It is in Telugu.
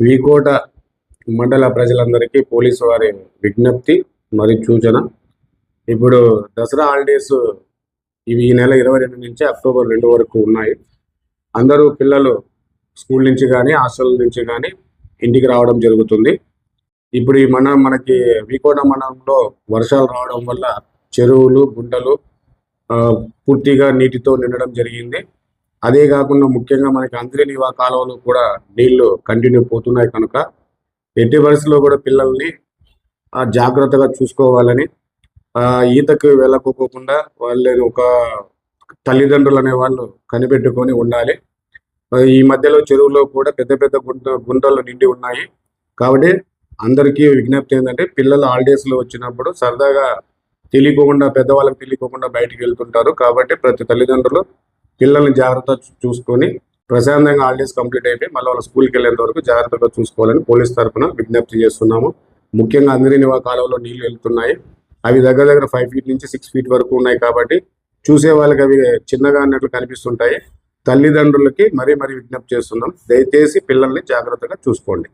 వీకోట మండల ప్రజలందరికీ పోలీసు వారి విజ్ఞప్తి మరియు సూచన. ఇప్పుడు దసరా హాలిడేస్ ఇవి ఈ నెల ఇరవై రెండు నుంచి అక్టోబర్ రెండు వరకు ఉన్నాయి. అందరూ పిల్లలు స్కూల్ నుంచి కానీ హాస్టల్ నుంచి కానీ ఇంటికి రావడం జరుగుతుంది. ఇప్పుడు ఈ మన మనకి వీకోట మండలంలో వర్షాలు రావడం వల్ల చెరువులు గుంటలు పూర్తిగా నీటితో నిండడం జరిగింది. అదే కాకుండా ముఖ్యంగా మనకి అంతరినివా కాలువలు కూడా నీళ్ళు కంటిన్యూ పోతున్నాయి కనుక ఎట్టి వయసులో కూడా పిల్లల్ని జాగ్రత్తగా చూసుకోవాలని ఆ, ఈతకు వెళ్ళకోకుండా వాళ్ళని ఒక తల్లిదండ్రులు అనే వాళ్ళు కనిపెట్టుకొని ఉండాలి. ఈ మధ్యలో చెరువులో కూడా పెద్ద పెద్ద గుంట గుంటలు నిండి ఉన్నాయి. కాబట్టి అందరికీ విజ్ఞప్తి ఏంటంటే పిల్లలు హాలిడేస్లో వచ్చినప్పుడు సరదాగా తెలియకోకుండా పెద్దవాళ్ళకి తెలియకోకుండా బయటికి వెళ్తుంటారు. కాబట్టి ప్రతి తల్లిదండ్రులు పిల్లల్ని జాగ్రత్త చూసుకొని ప్రశాంతంగా హాలిడేస్ కంప్లీట్ అయిపోయి మళ్ళీ వాళ్ళ స్కూల్కి వెళ్ళేంత వరకు జాగ్రత్తగా చూసుకోవాలని పోలీస్ తరఫున విజ్ఞప్తి చేస్తున్నాము. ముఖ్యంగా అందరి నివా కాలంలో నీళ్ళు వెళ్తున్నాయి. అవి దగ్గర దగ్గర ఫైవ్ ఫీట్ నుంచి సిక్స్ ఫీట్ వరకు ఉన్నాయి కాబట్టి చూసే వాళ్ళకి అవి చిన్నగా అన్నట్లు కనిపిస్తుంటాయి. తల్లిదండ్రులకి మరీ మరీ విజ్ఞప్తి చేస్తున్నాం. దయచేసి పిల్లల్ని జాగ్రత్తగా చూసుకోండి.